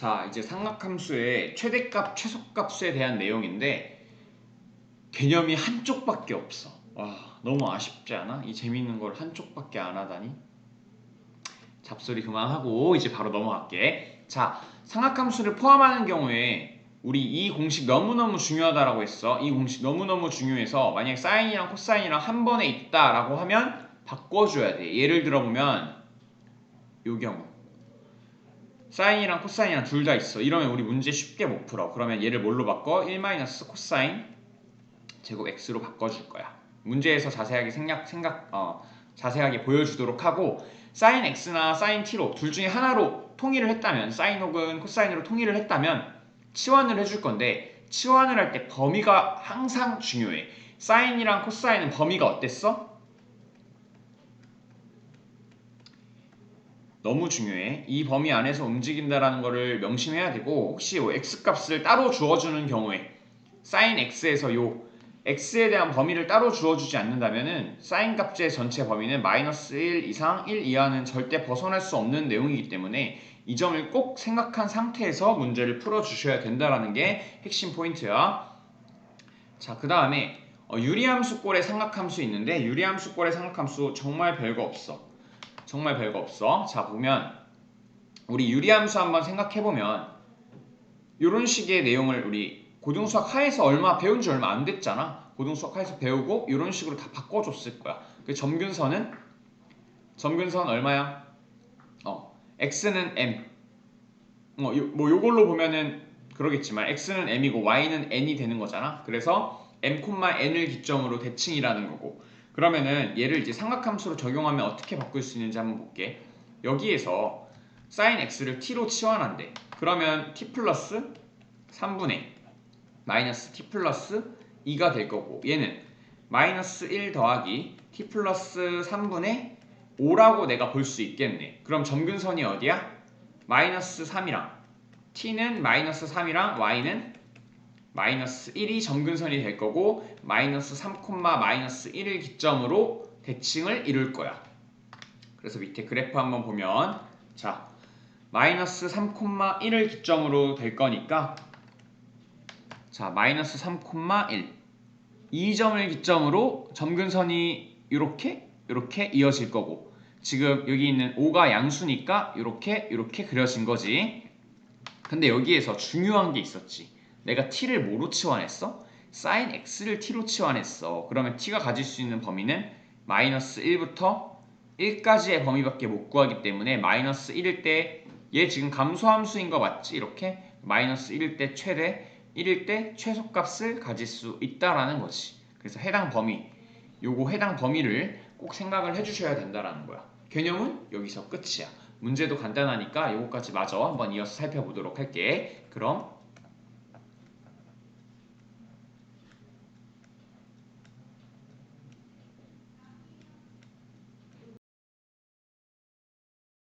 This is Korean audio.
자, 이제 삼각함수의 최대값, 최소값에 대한 내용인데 개념이 한쪽밖에 없어. 와, 너무 아쉽지 않아? 이 재밌는 걸 한쪽밖에 안 하다니. 잡소리 그만하고 이제 바로 넘어갈게. 자, 삼각함수를 포함하는 경우에 우리 이 공식 너무너무 중요하다라고 했어. 이 공식 너무너무 중요해서 만약 사인이랑 코사인이랑 한 번에 있다라고 하면 바꿔줘야 돼. 예를 들어보면 요 경우 사인이랑 코사인이랑 둘 다 있어. 이러면 우리 문제 쉽게 못 풀어. 그러면 얘를 뭘로 바꿔? 1 코사인 제곱 x로 바꿔줄 거야. 문제에서 자세하게 생각 생각 어 자세하게 보여주도록 하고 사인 x나 사인 t로 둘 중에 하나로 통일을 했다면 사인 혹은 코사인으로 통일을 했다면 치환을 해줄 건데 치환을 할 때 범위가 항상 중요해. 사인이랑 코사인은 범위가 어땠어? 너무 중요해. 이 범위 안에서 움직인다라는 거를 명심해야 되고 혹시 요 x 값을 따로 주어주는 경우에 사인 x에서 요 x에 대한 범위를 따로 주어주지 않는다면은 사인 값의 전체 범위는 마이너스 1 이상 1 이하는 절대 벗어날 수 없는 내용이기 때문에 이 점을 꼭 생각한 상태에서 문제를 풀어주셔야 된다라는 게 핵심 포인트야. 자, 그 다음에 어, 유리함수꼴의 삼각함수 있는데 유리함수꼴의 삼각함수 정말 별거 없어. 정말 별거 없어. 자, 보면 우리 유리함수 한번 생각해 보면 이런 식의 내용을 우리 고등수학 하에서 얼마 배운 지 얼마 안 됐잖아. 고등수학 하에서 배우고 이런 식으로 다 바꿔줬을 거야. 그 점균선은 점균선 얼마야? 어, x는 m. 어, 요, 뭐 요걸로 보면은 그러겠지만 x는 m이고 y는 n이 되는 거잖아. 그래서 m, n을 기점으로 대칭이라는 거고. 그러면은 얘를 이제 삼각함수로 적용하면 어떻게 바꿀 수 있는지 한번 볼게. 여기에서 sin x를 t로 치환한대. 그러면 t 플러스 3분의 마이너스 t 플러스 2가 될 거고 얘는 마이너스 1 더하기 t 플러스 3분의 5라고 내가 볼 수 있겠네. 그럼 점균선이 어디야? 마이너스 3이랑 t는 마이너스 3이랑 y는 마이너스 1이 점근선이 될 거고 마이너스 3, 마이너스 1을 기점으로 대칭을 이룰 거야. 그래서 밑에 그래프 한번 보면 자 마이너스 3, 1을 기점으로 될 거니까 자 마이너스 3, 1이 점을 기점으로 점근선이 이렇게 이렇게 이어질 거고 지금 여기 있는 5가 양수니까 이렇게 이렇게 그려진 거지. 근데 여기에서 중요한 게 있었지. 내가 t를 뭐로 치환했어? sin x를 t로 치환했어. 그러면 t가 가질 수 있는 범위는 마이너스 1부터 1까지의 범위밖에 못 구하기 때문에 마이너스 1일 때 얘 지금 감소함수인 거 맞지? 이렇게 마이너스 1일 때 최대 1일 때 최소값을 가질 수 있다라는 거지. 그래서 해당 범위 요거 해당 범위를 꼭 생각을 해주셔야 된다라는 거야. 개념은 여기서 끝이야. 문제도 간단하니까 요거까지 마저 한번 이어서 살펴보도록 할게. 그럼